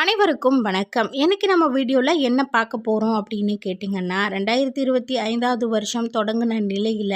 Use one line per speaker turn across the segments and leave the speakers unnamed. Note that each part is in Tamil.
அனைவருக்கும் வணக்கம். இன்னைக்கு நம்ம வீடியோவில் என்ன பார்க்க போகிறோம் அப்படின்னு கேட்டிங்கன்னா ரெண்டாயிரத்தி இருபத்தி ஐந்தாவது வருஷம் தொடங்கின நிலையில்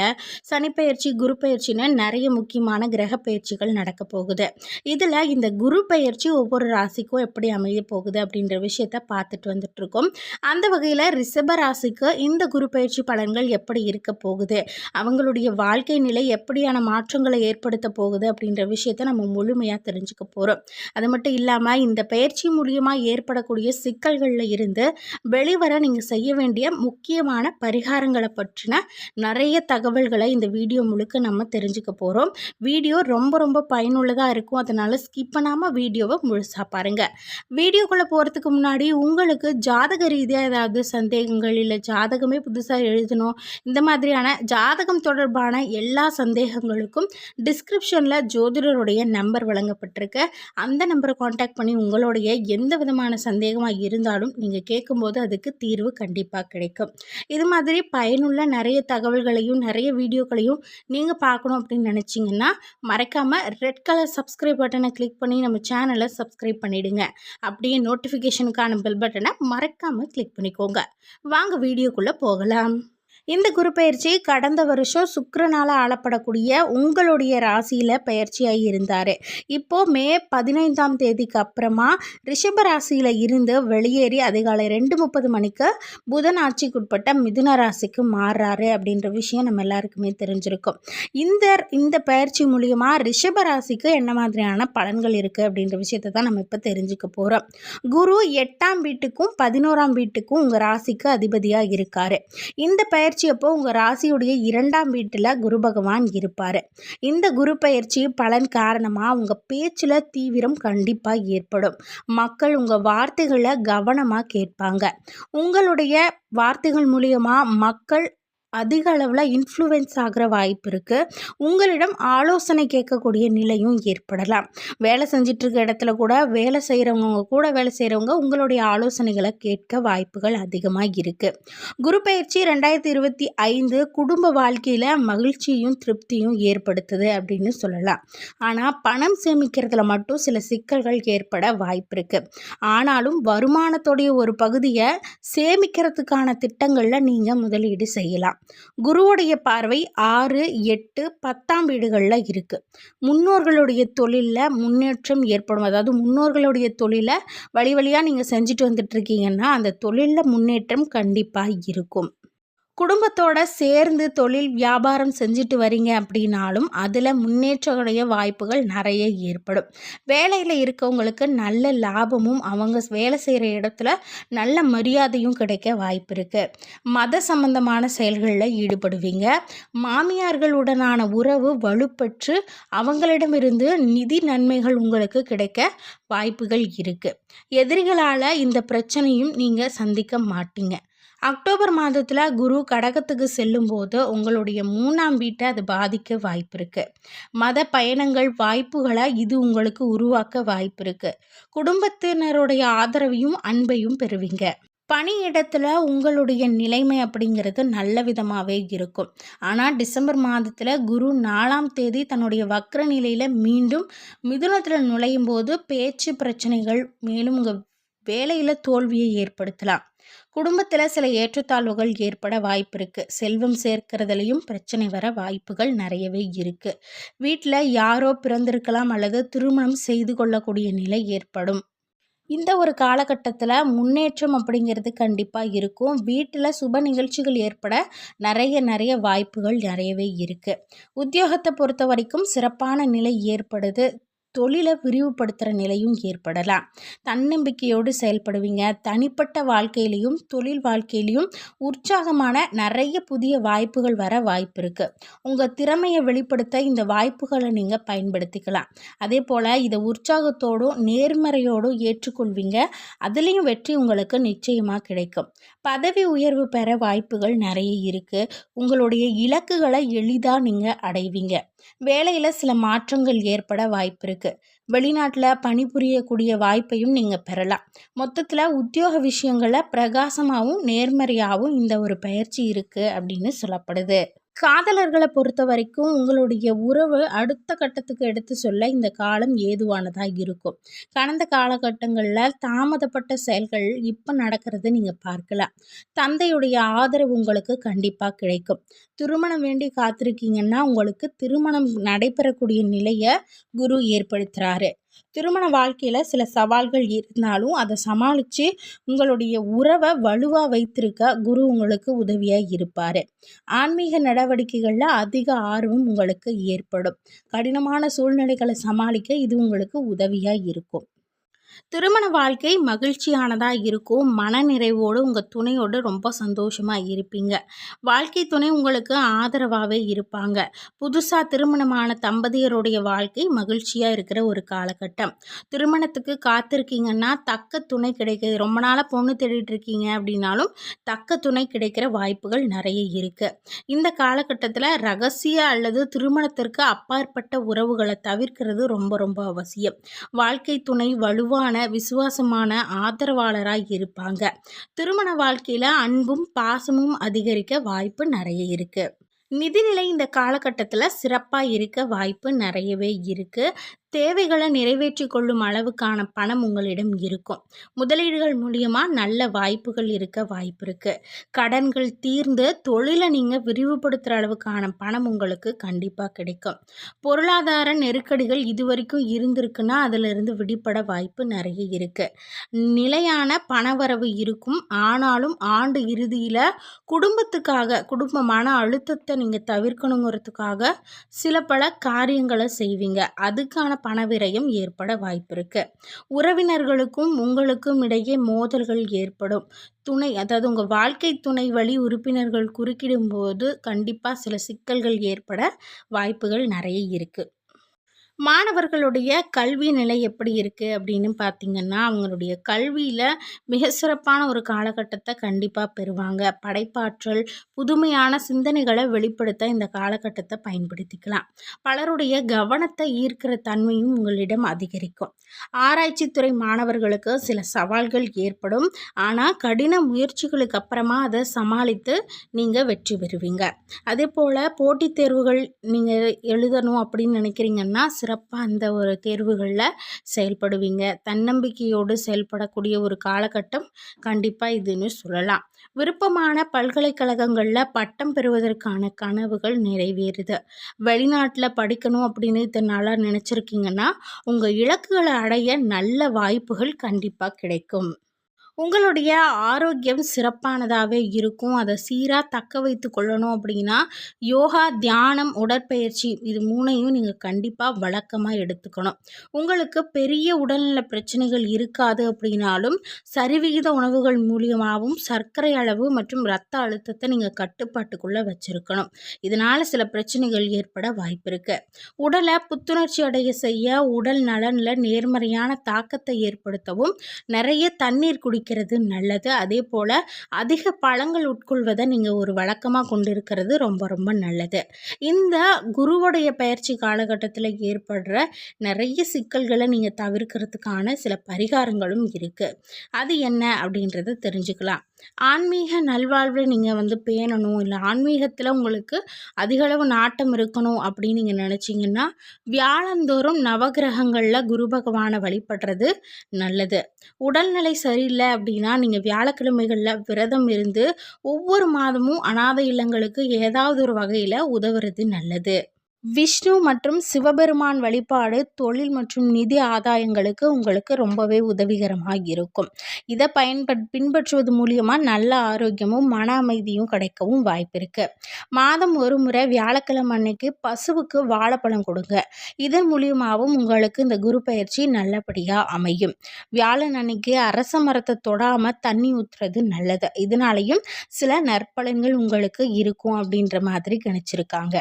சனிப்பெயர்ச்சி குரு பயிற்சின்னு நிறைய முக்கியமான கிரக பயிற்சிகள் நடக்க போகுது. இதில் இந்த குரு பயிற்சி ஒவ்வொரு ராசிக்கும் எப்படி அமைய போகுது அப்படின்ற விஷயத்த பார்த்துட்டு வந்துட்ருக்கோம் அந்த வகையில் ரிஷப ராசிக்கு இந்த குரு பயிற்சி பலன்கள் எப்படி இருக்க போகுது? அவங்களுடைய வாழ்க்கை நிலை எப்படியான மாற்றங்களை ஏற்படுத்த போகுது அப்படின்ற விஷயத்த நம்ம முழுமையாக தெரிஞ்சுக்க போகிறோம் அது மட்டும் இல்லாமல் இந்த பயிற்சி மூலியமாக ஏற்படக்கூடிய சிக்கல்களில் இருந்து வெளிவர நீங்கள் செய்ய வேண்டிய முக்கியமான பரிகாரங்களை பற்றின நிறைய தகவல்களை இந்த வீடியோ முழுக்க நம்ம தெரிஞ்சுக்க போகிறோம் வீடியோ ரொம்ப ரொம்ப பயனுள்ளதாக இருக்கும். அதனால் ஸ்கிப் பண்ணாமல் வீடியோவை முழுசாக பாருங்கள் வீடியோக்குள்ளே போகிறதுக்கு முன்னாடி உங்களுக்கு ஜாதக ரீதியாக ஏதாவது சந்தேகங்கள் இல்லை ஜாதகமே புதுசாக எழுதணும் இந்த மாதிரியான ஜாதகம் தொடர்பான எல்லா சந்தேகங்களுக்கும் டிஸ்கிரிப்ஷனில் ஜோதிடருடைய நம்பர் வழங்கப்பட்டிருக்கு. அந்த நம்பரை காண்டாக்ட் பண்ணி உங்களுடைய எந்த விதமான சந்தேகமாக இருந்தாலும் நீங்கள் கேட்கும்போது அதுக்கு தீர்வு கண்டிப்பாக கிடைக்கும். இது மாதிரி பயனுள்ள நிறைய தகவல்களையும் நிறைய வீடியோக்களையும் நீங்கள் பார்க்கணும் அப்படின்னு நினச்சிங்கன்னா மறக்காமல் ரெட் கலர் சப்ஸ்கிரைப் பட்டனை கிளிக் பண்ணி நம்ம சேனலை சப்ஸ்கிரைப் பண்ணிவிடுங்க அப்படியே நோட்டிஃபிகேஷனுக்கான பெல் பட்டனை மறக்காமல் கிளிக் பண்ணிக்கோங்க. வாங்க வீடியோக்குள்ளே போகலாம். இந்த குரு பயிற்சி கடந்த வருஷம் சுக்கரனால் ஆளப்படக்கூடிய உங்களுடைய ராசியில் பயிற்சியாக இருந்தார். இப்போது மே பதினைந்தாம் தேதிக்கு அப்புறமா ரிஷப ராசியில் இருந்து வெளியேறி அதிகாலை ரெண்டு முப்பது மணிக்கு புதன் ஆட்சிக்குட்பட்ட மிதுன ராசிக்கு மாறுறாரு அப்படின்ற விஷயம் நம்ம எல்லாருக்குமே தெரிஞ்சிருக்கும். இந்த இந்த பயிற்சி மூலியமாக ரிஷப ராசிக்கு என்ன மாதிரியான பலன்கள் இருக்குது அப்படின்ற விஷயத்தை தான் நம்ம இப்போ தெரிஞ்சுக்க போகிறோம் குரு எட்டாம் வீட்டுக்கும் பதினோராம் வீட்டுக்கும் உங்கள் ராசிக்கு அதிபதியாக இருக்கார். இந்த பயிற்சி பயிற்சி அப்போ உங்கள் ராசியுடைய இரண்டாம் வீட்டில் குரு பகவான் இருப்பார். இந்த குரு பயிற்சி பலன் காரணமாக உங்கள் பேச்சில் தீவிரம் கண்டிப்பாக ஏற்படும். மக்கள் உங்கள் வார்த்தைகளை கவனமாக கேட்பாங்க. உங்களுடைய வார்த்தைகள் மூலியமாக மக்கள் அதிக அளவில் இன்ஃப்ளூயன்ஸ் ஆகிற வாய்ப்பு இருக்குது உங்களிடம் ஆலோசனை கேட்கக்கூடிய நிலையும் ஏற்படலாம். வேலை செஞ்சிட்ருக்க இடத்துல கூட வேலை செய்கிறவங்க கூட வேலை செய்கிறவங்க உங்களுடைய ஆலோசனைகளை கேட்க வாய்ப்புகள் அதிகமாக இருக்குது குரு பயிற்சி ரெண்டாயிரத்தி இருபத்தி ஐந்து குடும்ப வாழ்க்கையில் மகிழ்ச்சியும் திருப்தியும் ஏற்படுத்துது அப்படின்னு சொல்லலாம். ஆனால் பணம் சேமிக்கிறதுல மட்டும் சில சிக்கல்கள் ஏற்பட வாய்ப்பு இருக்குது ஆனாலும் வருமானத்துடைய ஒரு பகுதியை சேமிக்கிறதுக்கான திட்டங்களில் நீங்கள் முதலீடு செய்யலாம். குருவுடைய பார்வை ஆறு எட்டு பத்தாம் வீடுகளில் இருக்குது முன்னோர்களுடைய தொழிலில் முன்னேற்றம் ஏற்படும். அதாவது முன்னோர்களுடைய தொழிலை வழி வழியாக நீங்கள் செஞ்சுட்டு வந்துட்டு இருக்கீங்கன்னா அந்த தொழிலில் முன்னேற்றம் கண்டிப்பாக இருக்கும். குடும்பத்தோட சேர்ந்து தொழில் வியாபாரம் செஞ்சுட்டு வரீங்க அப்படின்னாலும் அதில் முன்னேற்றக்கூடிய வாய்ப்புகள் நிறைய ஏற்படும். வேலையில் இருக்கவங்களுக்கு நல்ல லாபமும் அவங்க வேலை செய்கிற இடத்துல நல்ல மரியாதையும் கிடைக்க வாய்ப்பு இருக்குது மத சம்பந்தமான செயல்களில் ஈடுபடுவீங்க. மாமியார்களுடனான உறவு வலுப்பற்று அவங்களிடமிருந்து நிதி நன்மைகள் உங்களுக்கு கிடைக்க வாய்ப்புகள் இருக்குது எதிரிகளால் இந்த பிரச்சனையும் நீங்கள் சந்திக்க மாட்டீங்க. அக்டோபர் மாதத்தில் குரு கடகத்துக்கு செல்லும்போது உங்களுடைய மூணாம் வீட்டை அது பாதிக்க வாய்ப்பு இருக்குது மத பயணங்கள் வாய்ப்புகளை இது உங்களுக்கு உருவாக்க வாய்ப்பு இருக்குது குடும்பத்தினருடைய ஆதரவையும் அன்பையும் பெறுவீங்க. பணியிடத்தில் உங்களுடைய நிலைமை அப்படிங்கிறது நல்ல விதமாகவே இருக்கும். ஆனால் டிசம்பர் மாதத்தில் குரு நாலாம் தேதி தன்னுடைய வக்ர நிலையில் மீண்டும் மிதுனத்தில் நுழையும் போது பேச்சு பிரச்சனைகள் மேலும் உங்கள் வேலையில் தோல்வியை ஏற்படுத்தலாம். குடும்பத்தில் சில ஏற்றத்தாழ்வுகள் ஏற்பட வாய்ப்பு இருக்குது செல்வம் சேர்க்கிறதுலையும் பிரச்சனை வர வாய்ப்புகள் நிறையவே இருக்குது வீட்டில் யாரோ பிறந்திருக்கலாம் அல்லது திருமணம் செய்து கொள்ளக்கூடிய நிலை ஏற்படும். இந்த ஒரு காலகட்டத்தில் முன்னேற்றம் அப்படிங்கிறது கண்டிப்பாக இருக்கும். வீட்டில் சுப நிகழ்ச்சிகள் ஏற்பட நிறைய நிறைய வாய்ப்புகள் நிறையவே இருக்குது உத்தியோகத்தை பொறுத்த வரைக்கும் சிறப்பான நிலை ஏற்படுது. தொழிலை விரிவுபடுத்துகிற நிலையும் ஏற்படலாம். தன்னம்பிக்கையோடு செயல்படுவீங்க. தனிப்பட்ட வாழ்க்கையிலையும் தொழில் வாழ்க்கையிலையும் உற்சாகமான நிறைய புதிய வாய்ப்புகள் வர வாய்ப்பு இருக்குது உங்கள் திறமையை வெளிப்படுத்த இந்த வாய்ப்புகளை நீங்கள் பயன்படுத்திக்கலாம். அதே போல் இதை உற்சாகத்தோடும் நேர்மறையோடும் ஏற்றுக்கொள்வீங்க. அதுலேயும் வெற்றி உங்களுக்கு நிச்சயமாக கிடைக்கும். பதவி உயர்வு பெற வாய்ப்புகள் நிறைய இருக்குது உங்களுடைய இலக்குகளை எளிதாக நீங்கள் அடைவீங்க. வேலையில் சில மாற்றங்கள் ஏற்பட வாய்ப்பு இருக்குது வெளிநாட்டில் பணிபுரியக்கூடிய வாய்ப்பையும் நீங்கள் பெறலாம். மொத்தத்தில் உத்தியோக விஷயங்களில் பிரகாசமாகவும் நேர்மறையாகவும் இந்த ஒரு பயிற்சி இருக்குது அப்படின்னு சொல்லப்படுது. காதலர்களை பொறுத்த வரைக்கும் உங்களுடைய உறவு அடுத்த கட்டத்துக்கு எடுத்து சொல்ல இந்த காலம் ஏதுவானதாக இருக்கும். கடந்த காலகட்டங்களில் தாமதப்பட்ட செயல்கள் இப்போ நடக்கிறத நீங்கள் பார்க்கலாம். தந்தையுடைய ஆதரவு உங்களுக்கு கண்டிப்பாக கிடைக்கும். திருமணம் வேண்டி காத்திருக்கீங்கன்னா உங்களுக்கு திருமணம் நடைபெறக்கூடிய நிலையை குரு ஏற்படுத்துகிறாரு திருமண வாழ்க்கையில் சில சவால்கள் இருந்தாலும் அதை சமாளித்து உங்களுடைய உறவை வலுவாக வைத்திருக்க குரு உங்களுக்கு உதவியாக இருப்பார். ஆன்மீக நடவடிக்கைகளில் அதிக ஆர்வம் உங்களுக்கு ஏற்படும். கடினமான சூழ்நிலைகளை சமாளிக்க இது உங்களுக்கு உதவியாக இருக்கும். திருமண வாழ்க்கை மகிழ்ச்சியானதாக இருக்கும். மனநிறைவோடு உங்கள் துணையோடு ரொம்ப சந்தோஷமாக இருப்பீங்க. வாழ்க்கை துணை உங்களுக்கு ஆதரவாகவே இருப்பாங்க. புதுசாக திருமணமான தம்பதியருடைய வாழ்க்கை மகிழ்ச்சியாக இருக்கிற ஒரு காலகட்டம். திருமணத்துக்கு காத்திருக்கீங்கன்னா தக்க துணை கிடைக்கிது ரொம்ப நாளாக பொண்ணு தேடிட்டு இருக்கீங்க அப்படின்னாலும் தக்க துணை கிடைக்கிற வாய்ப்புகள் நிறைய இருக்குது இந்த காலகட்டத்தில் ரகசிய அல்லது திருமணத்திற்கு அப்பாற்பட்ட உறவுகளை தவிர்க்கிறது ரொம்ப ரொம்ப அவசியம். வாழ்க்கை துணை வலுவாக அன்பான விசுவாசமான ஆதரவாளராக இருப்பாங்க. திருமண வாழ்க்கையில் அன்பும் பாசமும் அதிகரிக்க வாய்ப்பு நிறைய இருக்குது நிதிநிலை இந்த காலகட்டத்தில் சிறப்பாக இருக்க வாய்ப்பு நிறையவே இருக்குது தேவைகளை நிறைவேற்றி கொள்ளும் அளவுக்கான பணம் உங்களிடம் இருக்கும். முதலீடுகள் மூலியமாக நல்ல வாய்ப்புகள் இருக்க வாய்ப்பு இருக்குது கடன்கள் தீர்ந்து தொழிலை நீங்கள் விரிவுபடுத்துகிற அளவுக்கான பணம் உங்களுக்கு கண்டிப்பாக கிடைக்கும். பொருளாதார நெருக்கடிகள் இது வரைக்கும் இருந்திருக்குன்னா அதிலிருந்து விடுபட வாய்ப்பு நிறைய இருக்குது நிலையான பணவரவு இருக்கும். ஆனாலும் ஆண்டு இறுதியில் குடும்பத்துக்காக குடும்பமான அழுத்தத்தை நீங்கள் தவிர்க்கணுங்கிறதுக்காக சில பல காரியங்களை செய்வீங்க. அதுக்கான பணவிரயம் ஏற்பட வாய்ப்பிருக்கு. உறவினர்களுக்கும் உங்களுக்கும் இடையே மோதல்கள் ஏற்படும். துணை அதாவது உங்கள் வாழ்க்கை துணை வழி உறுப்பினர்கள் குறுக்கிடும்போது கண்டிப்பாக சில சிக்கல்கள் ஏற்பட வாய்ப்புகள் நிறைய இருக்குது மாணவர்களுடைய கல்வி நிலை எப்படி இருக்குது அப்படின்னு பார்த்திங்கன்னா அவங்களுடைய கல்வியில் மிக சிறப்பான ஒரு காலகட்டத்தை கண்டிப்பாக பெறுவாங்க. படைப்பாற்றல் புதுமையான சிந்தனைகளை வெளிப்படுத்த இந்த காலகட்டத்தை பயன்படுத்திக்கலாம். பலருடைய கவனத்தை ஈர்க்கிற தன்மையும் உங்களிடம் அதிகரிக்கும். ஆராய்ச்சித்துறை மாணவர்களுக்கு சில சவால்கள் ஏற்படும். ஆனால் கடின முயற்சிகளுக்கு அப்புறமா அதை சமாளித்து நீங்கள் வெற்றி பெறுவீங்க. அதே போல் போட்டித் தேர்வுகள் நீங்கள் எழுதணும் அப்படின்னு நினைக்கிறீங்கன்னா சிறப்பாக அந்த ஒரு தேர்வுகளில் செயல்படுவீங்க. தன்னம்பிக்கையோடு செயல்படக்கூடிய ஒரு காலகட்டம் கண்டிப்பாக இதுன்னு சொல்லலாம். விருப்பமான பல்கலைக்கழகங்களில் பட்டம் பெறுவதற்கான கனவுகள் நிறைவேறுது. வெளிநாட்டில் படிக்கணும் அப்படின்னு இதனால் நினச்சிருக்கீங்கன்னா உங்கள் இலக்குகளை அடைய நல்ல வாய்ப்புகள் கண்டிப்பாக கிடைக்கும். உங்களுடைய ஆரோக்கியம் சிறப்பானதாகவே இருக்கும். அதை சீராக தக்க வைத்து கொள்ளணும் அப்படின்னா யோகா தியானம் உடற்பயிற்சி இது மூணையும் நீங்கள் கண்டிப்பாக வழக்கமாக எடுத்துக்கணும். உங்களுக்கு பெரிய உடல்நல பிரச்சனைகள் இருக்காது அப்படின்னாலும் சரிவிகித உணவுகள் மூலியமாகவும் சர்க்கரை அளவு மற்றும் இரத்த அழுத்தத்தை நீங்கள் கட்டுப்பாட்டுக்குள்ளே வச்சுருக்கணும். இதனால் சில பிரச்சனைகள் ஏற்பட வாய்ப்பு இருக்குது உடலை புத்துணர்ச்சி அடைய செய்ய உடல் நலனில் நேர்மறையான தாக்கத்தை ஏற்படுத்தவும் நிறைய தண்ணீர் குடி குடிக்கிறது நல்லது. அதே போல் அதிக பழங்கள் உட்கொள்வதை நீங்கள் ஒரு வழக்கமாக கொண்டு இருக்கிறது ரொம்ப ரொம்ப நல்லது. இந்த குருவுடைய பயிற்சி காலகட்டத்தில் ஏற்படுற நிறைய சிக்கல்களை நீங்கள் தவிர்க்கிறதுக்கான சில பரிகாரங்களும் இருக்குது அது என்ன அப்படின்றத தெரிஞ்சுக்கலாம். ஆன்மீக நல்வாழ்வில் நீங்கள் வந்து பேணணும். இல்லை ஆன்மீகத்தில் உங்களுக்கு அதிகளவு நாட்டம் இருக்கணும் அப்படின்னு நீங்கள் நினச்சிங்கன்னா வியாழந்தோறும் நவகிரகங்களில் குரு பகவானை வழிபடுறது நல்லது. உடல்நிலை சரியில்லை அப்படின்னா நீங்கள் வியாழக்கிழமைகளில் விரதம் இருந்து ஒவ்வொரு மாதமும் அனாதை இல்லங்களுக்கு ஏதாவது ஒரு வகையில் உதவுறது நல்லது. விஷ்ணு மற்றும் சிவபெருமான் வழிபாடு தொழில் மற்றும் நிதி ஆதாயங்களுக்கு உங்களுக்கு ரொம்பவே உதவிகரமாக இருக்கும். இதை பயன்பட் பின்பற்றுவது மூலியமாக நல்ல ஆரோக்கியமும் மன அமைதியும் கிடைக்கவும் வாய்ப்பு இருக்குது மாதம் ஒரு முறை வியாழக்கிழமை அன்னைக்கு பசுவுக்கு வாழைப்பழம் கொடுங்க. இதன் மூலியமாகவும் உங்களுக்கு இந்த குரு பயிற்சி நல்லபடியாக அமையும். வியாழன் அன்னைக்கு அரச மரத்தை தொடாமல் தண்ணி ஊற்றுறது நல்லது. இதனாலையும் சில நற்பலன்கள் உங்களுக்கு இருக்கும் அப்படின்ற மாதிரி கணிச்சிருக்காங்க.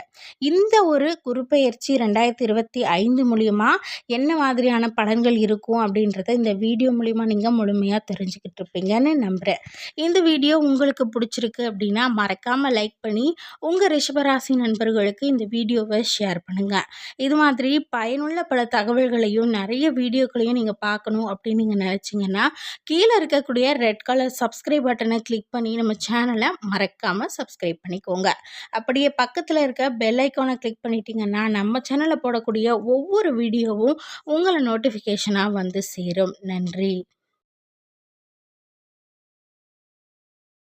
இந்த ஒரு குறுப்பெயர்ச்சி ரெண்டாயிரத்தி இருபத்தி ஐந்து மூலியமா என்ன மாதிரியான பலன்கள் இருக்கும் அப்படின்றத இந்த வீடியோ மூலிமா நீங்கள் முழுமையாக தெரிஞ்சுக்கிட்டு இருப்பீங்கன்னு நம்புகிறேன் இந்த வீடியோ உங்களுக்கு பிடிச்சிருக்கு அப்படின்னா மறக்காமல் லைக் பண்ணி உங்கள் ரிஷபராசி நண்பர்களுக்கு இந்த வீடியோவை ஷேர் பண்ணுங்கள் இது மாதிரி பயனுள்ள பல தகவல்களையும் நிறைய வீடியோக்களையும் நீங்கள் பார்க்கணும் அப்படின்னு நீங்கள் நினச்சிங்கன்னா கீழே இருக்கக்கூடிய ரெட் கலர் சப்ஸ்கிரைப் பட்டனை கிளிக் பண்ணி நம்ம சேனலை மறக்காமல் சப்ஸ்கிரைப் பண்ணிக்கோங்க. அப்படியே பக்கத்தில் இருக்க பெல் ஐக்கானை கிளிக் பண்ணிட்டீங்கன்னா நம்ம சேனலில் போடக்கூடிய ஒவ்வொரு வீடியோவும் உங்களை நோட்டிஃபிகேஷனாக வந்து சேரும். நன்றி.